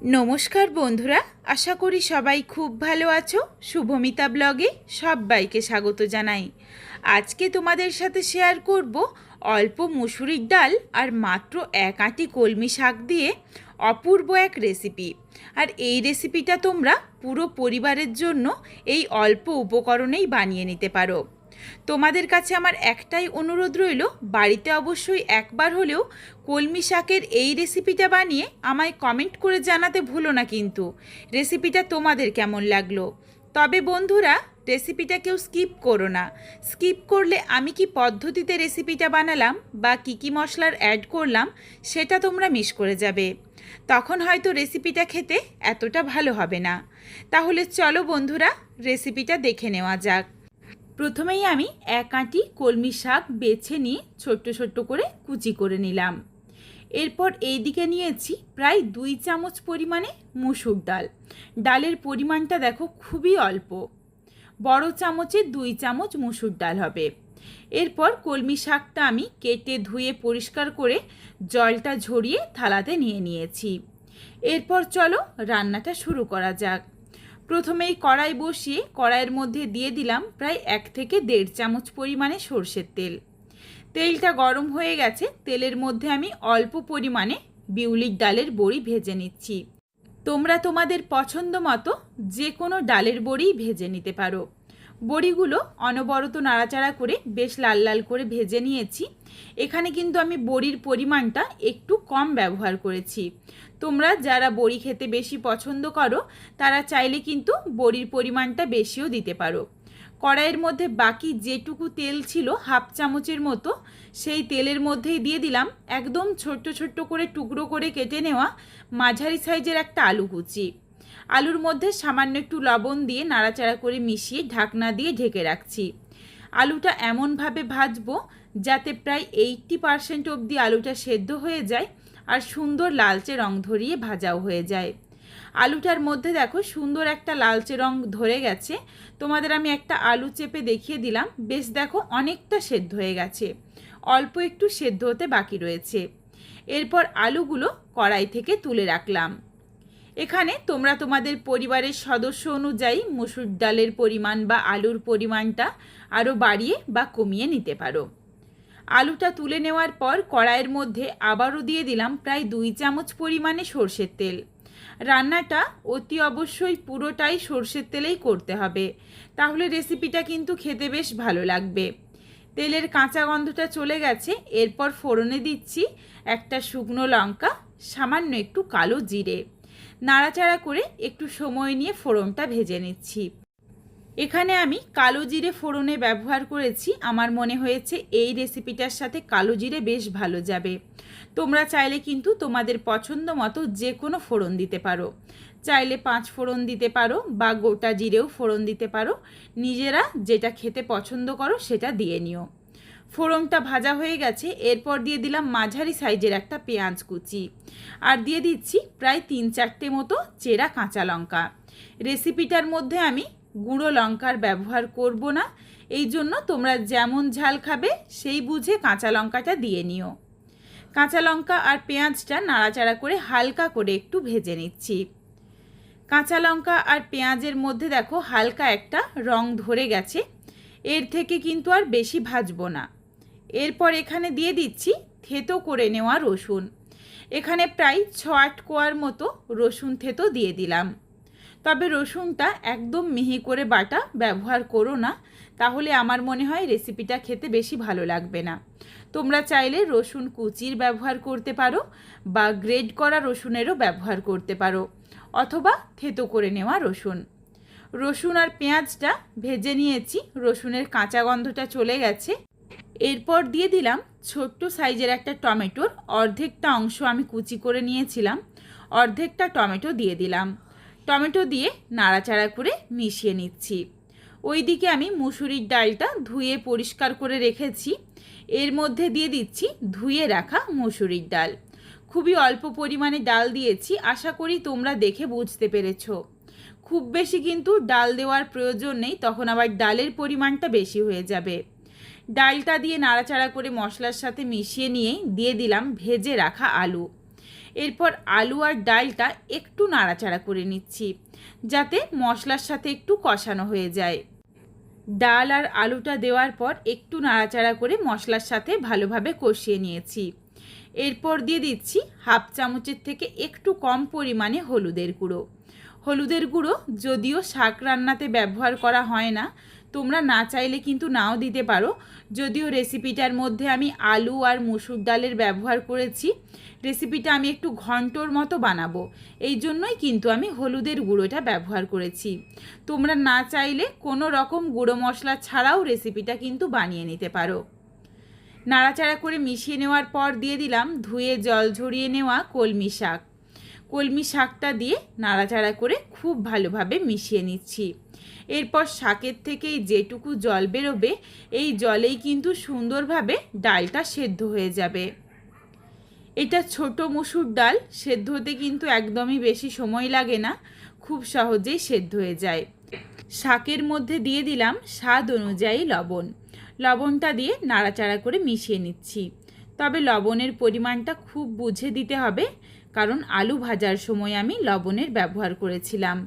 নমস্কার বন্ধুরা, আশা করি সবাই খুব ভালো আছো। শুভমিতা ব্লগে সবাইকে স্বাগত জানাই। আজকে তোমাদের সাথে শেয়ার করব অল্প মুসুরির ডাল আর মাত্র এক আঁটি কলমি শাক দিয়ে অপূর্ব এক রেসিপি আর এই রেসিপিটা তোমরা পুরো পরিবারের জন্য এই অল্প উপকরণেই বানিয়ে নিতে পারো। তোমাদের কাছে আমার একটাই অনুরোধ রইল, বাড়িতে অবশ্যই একবার হলেও কলমি শাকের এই রেসিপিটা বানিয়ে আমায় কমেন্ট করে জানাতে ভুলো না কিন্তু। রেসিপিটা তোমাদের কেমন লাগল? তবে বন্ধুরা রেসিপিটা কেউ স্কিপ করো না। স্কিপ করলে আমি কি পদ্ধতিতে রেসিপিটা বানালাম বা কী কী মশলার অ্যাড করলাম, সেটা তোমরা মিস করে যাবে। তখন হয়তো রেসিপিটা খেতে এতটা ভালো হবে না। তাহলে চলো বন্ধুরা রেসিপিটা দেখে নেওয়া যাক। প্রথমেই আমি এক আঁটি কলমি শাক বেছে নিয়ে ছোট্ট ছোট্ট করে কুচি করে নিলাম। এরপর এই দিকে নিয়েছি প্রায় দুই চামচ পরিমাণে মুসুর ডাল। ডালের পরিমাণটা দেখো খুবই অল্প। বড় চামচে দুই চামচ মুসুর ডাল হবে। এরপর কলমি শাকটা আমি কেটে ধুয়ে পরিষ্কার করে জলটা ঝরিয়ে থালাতে নিয়ে নিয়েছি। এরপর চলো রান্নাটা শুরু করা যাক। প্রথমেই কড়াই বসিয়ে কড়াইয়ের মধ্যে দিয়ে দিলাম প্রায় এক থেকে দেড় চামচ পরিমাণে সর্ষের তেল। তেলটা গরম হয়ে গেছে, তেলের মধ্যে আমি অল্প পরিমাণে বিউলির ডালের বড়ি ভেজে নিচ্ছি। তোমরা তোমাদের পছন্দ মতো যে কোনো ডালের বড়িই ভেজে নিতে পারো। বড়িগুলো অনবরত নাড়াচাড়া করে বেশ লাল লাল করে ভেজে নিয়েছি। এখানে কিন্তু আমি বড়ির পরিমাণটা একটু কম ব্যবহার করেছি। তোমরা যারা বড়ি খেতে বেশি পছন্দ করো, তারা চাইলে কিন্তু বড়ির পরিমাণটা বেশিও দিতে পারো। কড়াইয়ের মধ্যে বাকি যেটুকু তেল ছিল, হাফ চামচের মতো, সেই তেলের মধ্যেই দিয়ে দিলাম একদম ছোট্ট ছোট্ট করে টুকরো করে কেটে নেওয়া মাঝারি সাইজের একটা আলু কুচি। আলুর মধ্যে সামান্য একটু লবণ দিয়ে নাড়াচাড়া করে মিশিয়ে ঢাকনা দিয়ে ঢেকে রাখছি। আলুটা এমনভাবে ভাজবো যাতে প্রায় এইটটি পারসেন্ট অবধি আলুটা সেদ্ধ হয়ে যায় আর সুন্দর লালচে রং ধরিয়ে ভাজাও হয়ে যায়। আলুটার মধ্যে দেখো সুন্দর একটা লালচে রং ধরে গেছে। তোমাদের আমি একটা আলু চেপে দেখিয়ে দিলাম। বেশ দেখো অনেকটা সেদ্ধ হয়ে গেছে। অল্প একটু সেদ্ধ হতে বাকি রয়েছে। এরপর আলুগুলো কড়াই থেকে তুলে রাখলাম। এখানে তোমরা তোমাদের পরিবারের সদস্য অনুযায়ী মুসুর ডালের পরিমাণ বা আলুর পরিমাণটা আরও বাড়িয়ে বা কমিয়ে নিতে পারো। আলুটা তুলে নেওয়ার পর কড়াইয়ের মধ্যে আবারও দিয়ে দিলাম প্রায় দুই চামচ পরিমাণে সর্ষের তেল। রান্নাটা অতি অবশ্যই পুরোটাই সর্ষের তেলেই করতে হবে। তাহলে রেসিপিটা কিন্তু খেতে বেশ ভালো লাগবে। তেলের কাঁচা গন্ধটা চলে গেছে, এরপর ফোড়নে দিচ্ছি একটা শুকনো লঙ্কা, সামান্য একটু কালো জিরে। নাড়াচাড়া করে একটু সময় নিয়ে ফোড়নটা ভেজে নিচ্ছি। এখানে আমি কালো জিরে ফোড়নে ব্যবহার করেছি। আমার মনে হয়েছে এই রেসিপিটার সাথে কালো জিরে বেশ ভালো যাবে। তোমরা চাইলে কিন্তু তোমাদের পছন্দ মতো যে কোনো ফোড়ন দিতে পারো। চাইলে পাঁচ ফোড়ন দিতে পারো বা গোটা জিরেও ফোড়ন দিতে পারো। নিজেরা যেটা খেতে পছন্দ করো সেটা দিয়ে নিও। ফোড়নটা ভাজা হয়ে গেছে। এরপর দিয়ে দিলাম মাঝারি সাইজের একটা পেঁয়াজ কুচি। আর দিয়ে দিচ্ছি প্রায় তিন চারটে মতো চেরা কাঁচা লঙ্কা। রেসিপিটার মধ্যে আমি গুঁড়ো লঙ্কার ব্যবহার করব না। এই জন্য তোমরা যেমন ঝাল খাবে, সেই বুঝে কাঁচা লঙ্কাটা দিয়ে নিও। কাঁচা লঙ্কা আর পেঁয়াজটা নাড়াচাড়া করে হালকা করে একটু ভেজে নিচ্ছি। কাঁচা লঙ্কা আর পেঁয়াজের মধ্যে দেখো হালকা একটা রং ধরে গেছে। এর থেকে কিন্তু আর বেশি ভাজবো না। এরপর এখানে দিয়ে দিচ্ছি থেতো করে নেওয়া রসুন। এখানে প্রায় ছ আট কোয়ার মতো রসুন থেতো দিয়ে দিলাম। তবে রসুনটা একদম মিহি করে বাটা ব্যবহার করো না, তাহলে আমার মনে হয় রেসিপিটা খেতে বেশি ভালো লাগবে না। তোমরা চাইলে রসুন কুচির ব্যবহার করতে পারো বা গ্রেড করা রসুনেরও ব্যবহার করতে পারো, অথবা থেতো করে নেওয়া রসুন। রসুন আর পেঁয়াজটা ভেজে নিয়েছি, রসুনের কাঁচা গন্ধটা চলে গেছে। এরপর দিয়ে দিলাম ছোট্ট সাইজের একটা টমেটোর অর্ধেকটা অংশ আমি কুচি করে নিয়েছিলাম, অর্ধেকটা টমেটো দিয়ে দিলাম। টমেটো দিয়ে নাড়াচাড়া করে মিশিয়ে নিচ্ছি। ওইদিকে আমি মুসুরির ডালটা ধুয়ে পরিষ্কার করে রেখেছি। এর মধ্যে দিয়ে দিচ্ছি ধুয়ে রাখা মুসুরির ডাল। খুবই অল্প পরিমাণে ডাল দিয়েছি, আশা করি তোমরা দেখে বুঝতে পেরেছ। খুব বেশি কিন্তু ডাল দেওয়ার প্রয়োজন নেই, তখন আবার ডালের পরিমাণটা বেশি হয়ে যাবে। ডালটা দিয়ে নাড়াচাড়া করে মশলার সাথে মিশিয়ে নিয়ে দিয়ে দিলাম ভেজে রাখা আলু। এরপর আলু আর ডালটা একটু নাড়াচাড়া করে নিচ্ছি, যাতে মশলার সাথে একটু কষানো হয়ে যায়। ডাল আর আলুটা দেওয়ার পর একটু নাড়াচাড়া করে মশলার সাথে ভালোভাবে কষিয়ে নিয়েছি। এরপর দিয়ে দিচ্ছি হাফ চামচের থেকে একটু কম পরিমাণে হলুদের গুঁড়ো। হলুদের গুঁড়ো যদিও শাক রান্নাতে ব্যবহার করা হয় না তোমরা না চাইলে কিন্তু নাও দিতে পারো। যদিও রেসিপিটার মধ্যে আমি আলু আর মুসুর ডালের ব্যবহার করেছি। রেসিপিটা আমি একটু ঘন্টর মতো বানাবো। এই জন্যই কিন্তু আমি হলুদের গুঁড়োটা ব্যবহার করেছি। তোমরা না চাইলে কোনো রকম গুঁড়ো মশলা ছাড়াও রেসিপিটা কিন্তু বানিয়ে নিতে পারো। নাড়াচাড়া করে মিশিয়ে নেওয়ার পর দিয়ে দিলাম ধুয়ে জল ঝরিয়ে নেওয়া কলমি শাক। কলমি শাকটা দিয়ে নাড়াচাড়া করে খুব ভালোভাবে মিশিয়ে নিচ্ছি। এরপর শাকের থেকেই যেটুকু জল বেরোবে, এই জলেই কিন্তু সুন্দরভাবে ডালটা সেদ্ধ হয়ে যাবে। এটা ছোট মসুর ডাল, সেদ্ধ হতে কিন্তু একদমই বেশি সময় লাগে না, খুব সহজেই সেদ্ধ হয়ে যায়। শাকের মধ্যে দিয়ে দিলাম স্বাদ অনুযায়ী লবণ। লবণটা দিয়ে নাড়াচাড়া করে মিশিয়ে নিচ্ছি। তবে লবণের পরিমাণটা খুব বুঝে দিতে হবে, কারণ আলু ভাজার সময় আমি লবণের ব্যবহার করেছিলাম।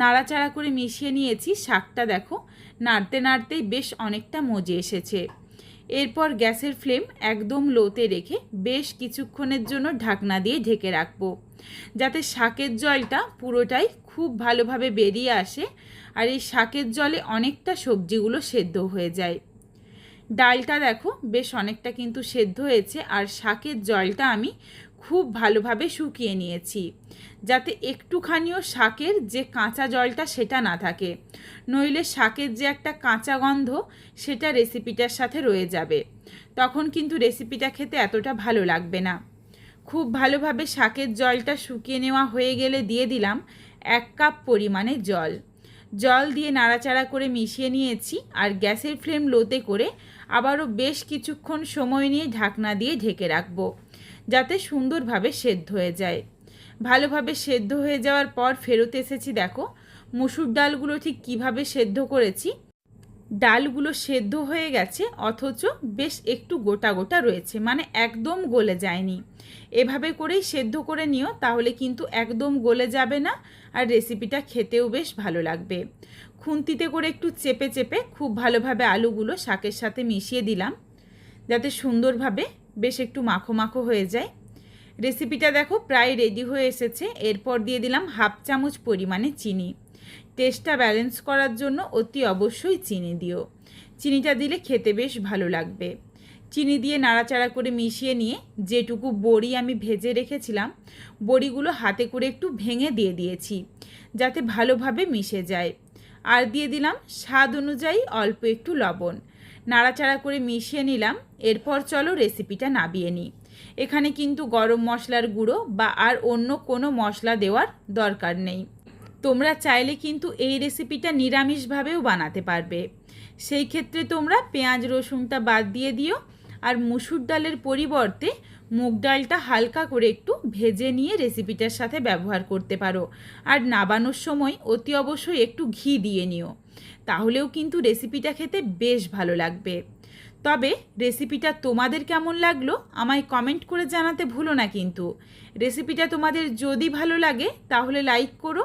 নাড়াচাড়া করে মিশিয়ে নিয়েছি, শাকটা দেখো, নাড়তে নাড়তেই বেশ অনেকটা মজে এসেছে। এরপর গ্যাসের ফ্লেম একদম লোতে রেখে বেশ কিছুক্ষণের জন্য ঢাকনা দিয়ে ঢেকে রাখব, যাতে শাকের জলটা পুরোটাই খুব ভালোভাবে বেরিয়ে আসে আর এই শাকের জলে অনেকটা সবজিগুলো সেদ্ধ হয়ে যায়। ডালটা দেখো, বেশ অনেকটা কিন্তু সেদ্ধ হয়েছে আর শাকের জলটা আমি খুব ভালোভাবে শুকিয়ে নিয়েছি, যাতে একটুখানিও শাকের যে কাঁচা জলটা সেটা না থাকে। নইলে শাকের যে একটা কাঁচা গন্ধ, সেটা রেসিপিটার সাথে রয়ে যাবে। তখন কিন্তু রেসিপিটা খেতে এতটা ভালো লাগবে না। খুব ভালোভাবে শাকের জলটা শুকিয়ে নেওয়া হয়ে গেলে দিয়ে দিলাম এক কাপ পরিমাণে জল। জল দিয়ে নাড়াচাড়া করে মিশিয়ে নিয়েছি আর গ্যাসের ফ্লেম লোতে করে আবারও বেশ কিছুক্ষণ সময় নিয়ে ঢাকনা দিয়ে ঢেকে রাখব, যাতে সুন্দরভাবে সেদ্ধ হয়ে যায়। ভালোভাবে সেদ্ধ হয়ে যাওয়ার পর ফেরত এসেছি, দেখো। মুসুর ডালগুলো ঠিক কীভাবে সেদ্ধ করেছি ডালগুলো সেদ্ধ হয়ে গেছে, অথচ বেশ একটু গোটা গোটা রয়েছে মানে একদম গলে যায়নি। এভাবে করেই সেদ্ধ করে নিও, তাহলে কিন্তু একদম গলে যাবে না, আর রেসিপিটা খেতেও বেশ ভালো লাগবে। খুন্তিতে করে একটু চেপে চেপে খুব ভালোভাবে আলুগুলো শাকের সাথে মিশিয়ে দিলাম, যাতে সুন্দরভাবে বেশ একটু মাখো মাখো হয়ে যায়। রেসিপিটা দেখো প্রায় রেডি হয়ে এসেছে, এরপর দিয়ে দিলাম হাফ চামচ পরিমাণে চিনি। টেস্টটা ব্যালেন্স করার জন্য অতি অবশ্যই চিনি দিও। চিনিটা দিলে খেতে বেশ ভালো লাগবে। চিনি দিয়ে নাড়াচাড়া করে মিশিয়ে নিয়ে যেটুকু বড়ি আমি ভেজে রেখেছিলাম, বড়িগুলো হাতে করে একটু ভেঙে দিয়ে দিয়েছি, যাতে ভালোভাবে মিশে যায়। আর দিয়ে দিলাম স্বাদ অনুযায়ী অল্প একটু লবণ। নাড়াচাড়া করে মিশিয়ে নিলাম, এরপর চলো রেসিপিটা নাবিয়ে নিই। এখানে কিন্তু গরম মশলার গুঁড়ো বা আর অন্য কোনো মশলা দেওয়ার দরকার নেই। তোমরা চাইলে কিন্তু এই রেসিপিটা নিরামিষভাবেও বানাতে পারবে। সেই ক্ষেত্রে তোমরা পেঁয়াজ, রসুনটা বাদ দিয়ে দিও আর মুসুর ডালের পরিবর্তে মুগ ডালটা হালকা করে একটু ভেজে নিয়ে রেসিপিটার সাথে ব্যবহার করতে পারো। আর নাবানোর সময় অতি অবশ্যই একটু ঘি দিয়ে নিও। তাহলেও কিন্তু রেসিপিটা খেতে বেশ ভালো লাগবে। তবে রেসিপিটা তোমাদের কেমন লাগল আমায় কমেন্ট করে জানাতে ভুলো না কিন্তু। রেসিপিটা তোমাদের যদি ভালো লাগে তাহলে লাইক করো